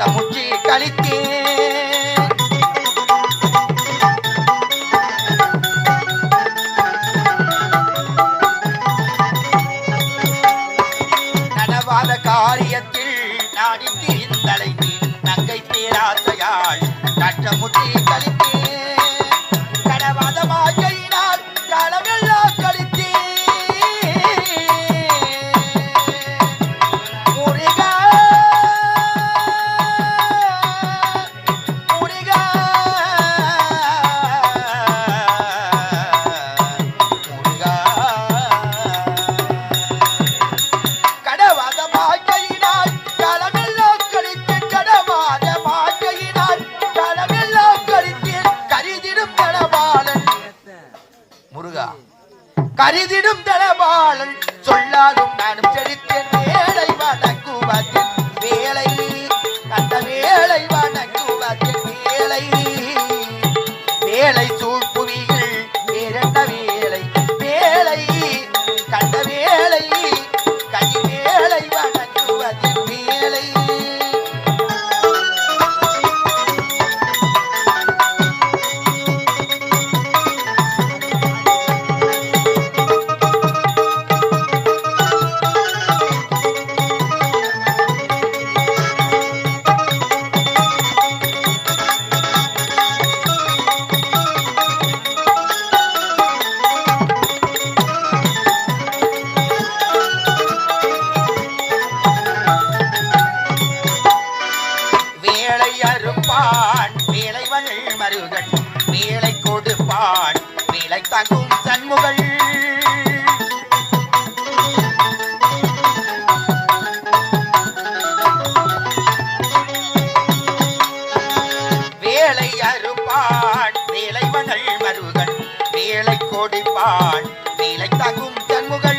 தமுச்சி கழித்தேன் கருதிடும் தடபாலன் சொல்லாலும் நானும் செழித்தேன் வேலை வணங்குவதில் வேலை. அந்த வேலை வணங்குவதில் வேலை. வேலை கொடுப்பான் வேலை தங்கும் சண்முகள் வேலை அறுப்பான். வேலைவள் மருகன். வேலை கொடுப்பான். வேலை தங்கும் சண்முகள்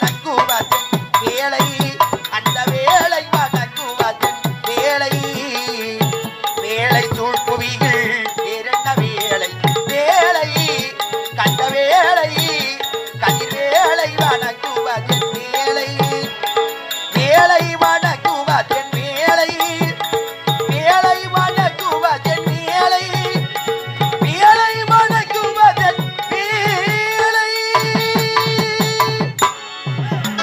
மேலை சூழ்புவியில்